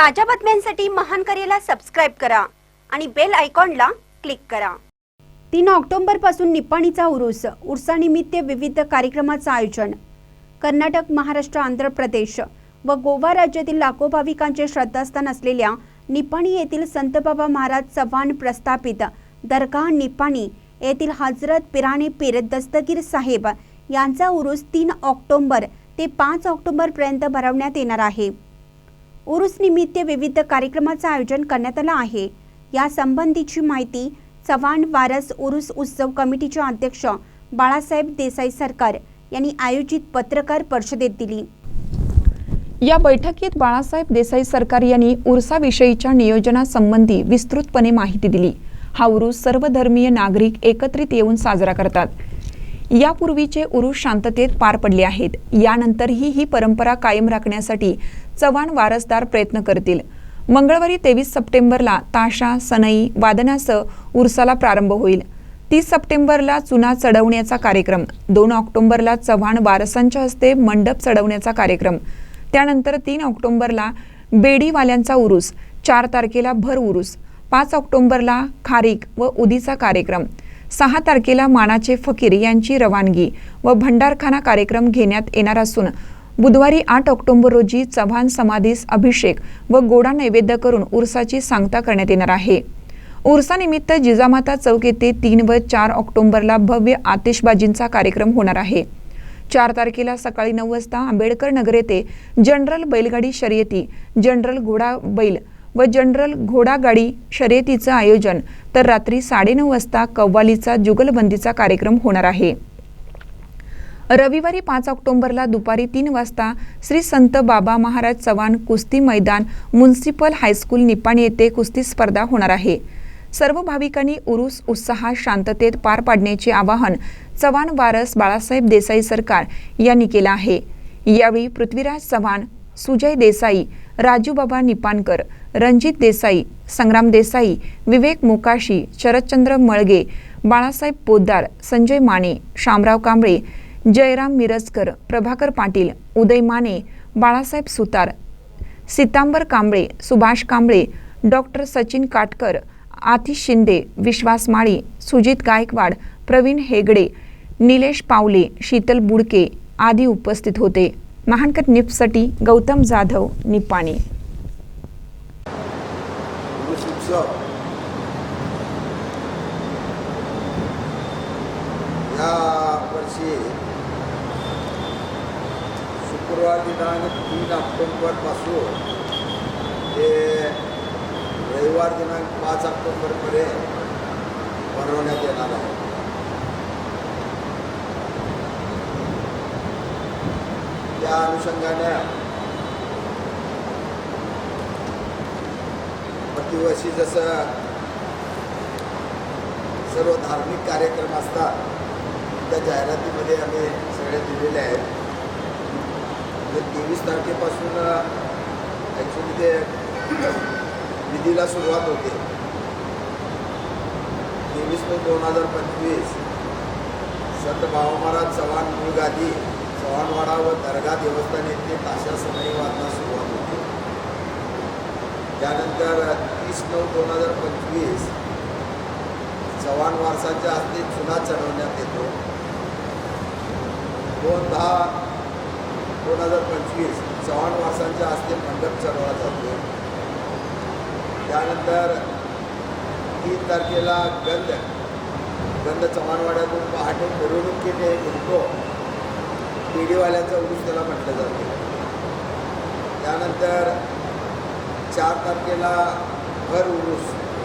ताज्या बातम्यांसाठी महान करेला सबस्क्राईब करा आणि बेल आयकॉनला क्लिक करा. तीन ऑक्टोबरपासून निपाणीचा उरूस उर्सानिमित्त विविध कार्यक्रमाचं आयोजन. कर्नाटक महाराष्ट्र आंध्र प्रदेश व गोवा राज्यातील लाखो भाविकांचे श्रद्धास्थान असलेल्या निपाणी येथील संतबाबा महाराज चव्हाण प्रस्थापित दरगाह निपाणी येथील हजरत पिराणे पीर दस्तगीर साहेब यांचा उरूस तीन ऑक्टोबर ते पाच ऑक्टोबरपर्यंत भरवण्यात येणार आहे. उरुस निमित्त विविध कार्यक्रमाचं आयोजन करण्यात आलं आहे. या संबंधीची माहिती चव्हाण वारस उरुस उत्सव कमिटीचे अध्यक्ष बाळासाहेब देसाई सरकार यांनी आयोजित पत्रकार परिषदेत दिली. या बैठकीत बाळासाहेब देसाई सरकार यांनी उर्साविषयीच्या नियोजनासंबंधी विस्तृतपणे माहिती दिली. हा उरूस सर्वधर्मीय नागरिक एकत्रित येऊन साजरा करतात. यापूर्वीचे उरूस शांततेत पार पडले आहेत. यानंतरही ही परंपरा कायम राखण्यासाठी चव्हाण वारसदार प्रयत्न करतील. मंगळवारी तेवीस सप्टेंबरला ताशा सनई वादनासह उर्साला प्रारंभ होईल. तीस सप्टेंबरला चुना चढवण्याचा कार्यक्रम. दोन ऑक्टोबरला चव्हाण वारसांच्या हस्ते मंडप चढवण्याचा कार्यक्रम. त्यानंतर तीन ऑक्टोबरला बेडीवाल्यांचा उरूस. चार तारखेला भर उरूस. पाच ऑक्टोबरला खारीक व उदीचा कार्यक्रम. सहा तारखेला मानाचे फकीर यांची रवानगी व भंडारखाना कार्यक्रम घेण्यात येणार असून बुधवारी आठ ऑक्टोबर रोजी चव्हाण समाधीस अभिषेक व गोडा नैवेद्य करून उर्साची सांगता करण्यात येणार आहे. उर्सानिमित्त जिजामाता चौक येथे तीन व चार ऑक्टोबरला भव्य आतिषबाजींचा कार्यक्रम होणार आहे. चार तारखेला सकाळी नऊ वाजता आंबेडकर नगर येथे जनरल बैलगाडी शर्यती जनरल घोडा बैल व जनरल घोडागाडी शर्यतीचं आयोजन तर रात्री साडेनऊ वाजता कव्वालीचा जुगलबंदीचा कार्यक्रम होणार आहे. रविवारी पाच ऑक्टोबरला दुपारी तीन वाजता श्री संत बाबा महाराज चव्हाण कुस्ती मैदान म्युन्सिपल हायस्कूल निपाणी येथे कुस्ती स्पर्धा होणार आहे. सर्व भाविकांनी उरुस उत्साहात शांततेत पार पाडण्याचे आवाहन चव्हाण वारस बाळासाहेब देसाई सरकार यांनी केलं आहे. यावेळी पृथ्वीराज चव्हाण सुजय देसाई राजूबाबा निपाणकर रणजित देसाई संग्राम देसाई विवेक मोकाशी शरदचंद्र मळगे बाळासाहेब पोद्दार संजय माने शामराव कांबळे जयराम मिरजकर प्रभाकर पाटील उदय माने बाळासाहेब सुतार सितांबर कांबळे सुभाष कांबळे डॉक्टर सचिन काटकर आतिश शिंदे विश्वास माळी सुजित गायकवाड प्रवीण हेगडे निलेश पावले शीतल बुडके आदी उपस्थित होते. महानकर निपसाठी गौतम जाधव निपाणी. या वर्षी शुक्रवार दिनांक तीन ऑक्टोंबरपासून ते रविवार दिनांक पाच ऑक्टोंबरपर्यंत भरवण्यात येणार आहे. त्या अनुषंगाने प्रतिवर्षी जसं सर्व धार्मिक कार्यक्रम असतात त्या जाहिरातीमध्ये आम्ही सगळे दिलेले आहेत. म्हणजे तेवीस तारखेपासून ॲक्च्युली ते विधीला सुरुवात होते. तेवीस मे दोन हजार पंचवीस संत बाबा महाराज चव्हाण मूळ गादी चव्हाणवाडा व दर्गा देवस्थान येथे ताशा समयी वादना सुरुवात होते. त्यानंतर तीस नऊ दोन हजार पंचवीस चव्हाण वारसाच्या हस्ते चुना चढवण्यात येतो. दोन दहा दोन हजार पंचवीस चव्हाण वारसांच्या हस्ते मंडप चढवला जातो. त्यानंतर तीन तारखेला गंध. गंध चव्हाणवाड्यातून पहाटे मिरवणुकीने निघतो पेढीवाल्यांचा उरूस त्याला म्हटलं जातं. त्यानंतर चार तारखेला भर उरूस.